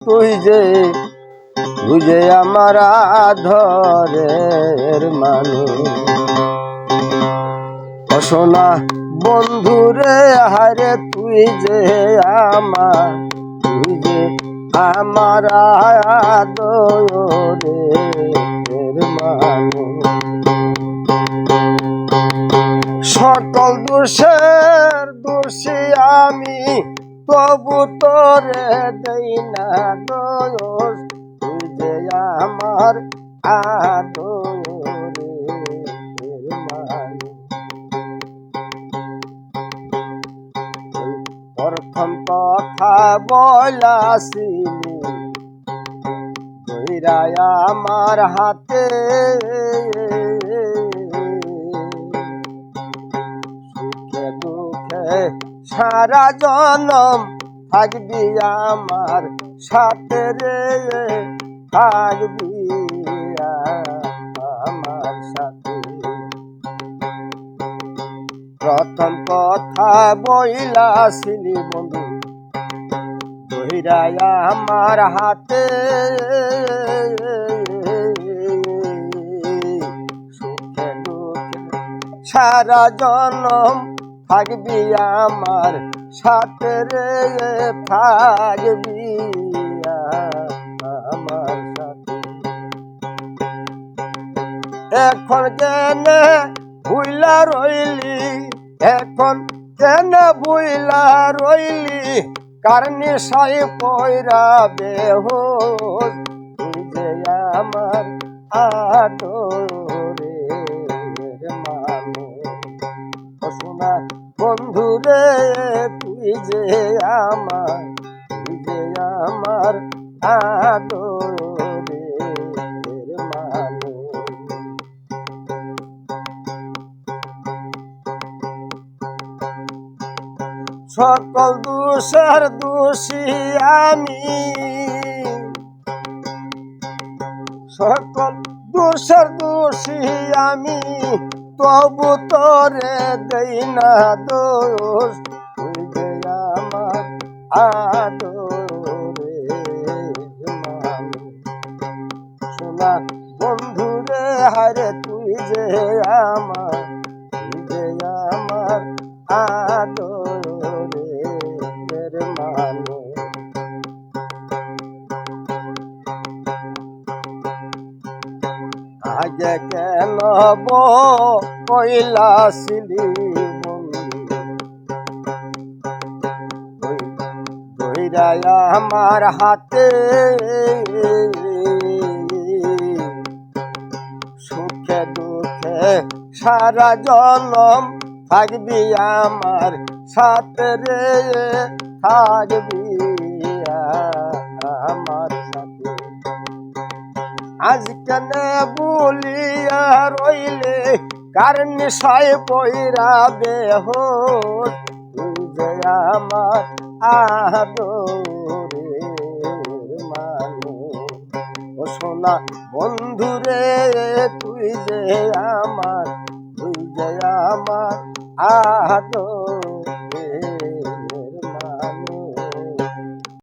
তুই যে বুঝে আমার আধরের মানুষ। অসোনা বন্ধুরে হারে তুই যে আমার, তুই যে আমার আদরের মানুষ। সকল দোষের দোষী আমি তবু তোরে দেই না দোষ, তুই আমার মানুষ। প্রথম কথা বলাসিনি দইরায় আমার হাতে। সারা জনম থাকবি আমার সাথে রে, থাকবি আমার সাথে। প্রথম কথা বইলাছিলি বন্ধু দহিরায় আমার হাতে। সুখে দুঃখে সারা জনম থাকবি আমার সাথে রে থাকবি আমার সাথে। এখন কেন ভুইলা রইলি? এখন কেন ভুইলা রইলি? কারণে সাই পয়রা যে আমার আদরের যে আমার যে আমার আদরের সকল দোষের দোষী আমি। সকল দোষের দোষী আমি। তবু তোরে দেই না দোষ। আদরে সোনা বন্ধু রে হারে তুই যে আমার, তুই যে আমার আদরের মানুষ। আগে কেন বইলাছিলি দইরায় আমার হাতে। সুখে দুঃখে সারা জনম থাকবি আমার সাথে রে, থাকবি আমার সাথে। আজ কেন বলিয়া রইলে কারণ সায় বেহ আমার আদরের মানু সোনা বন্ধুরে তুই যে আমার তুই যে আমার আদর।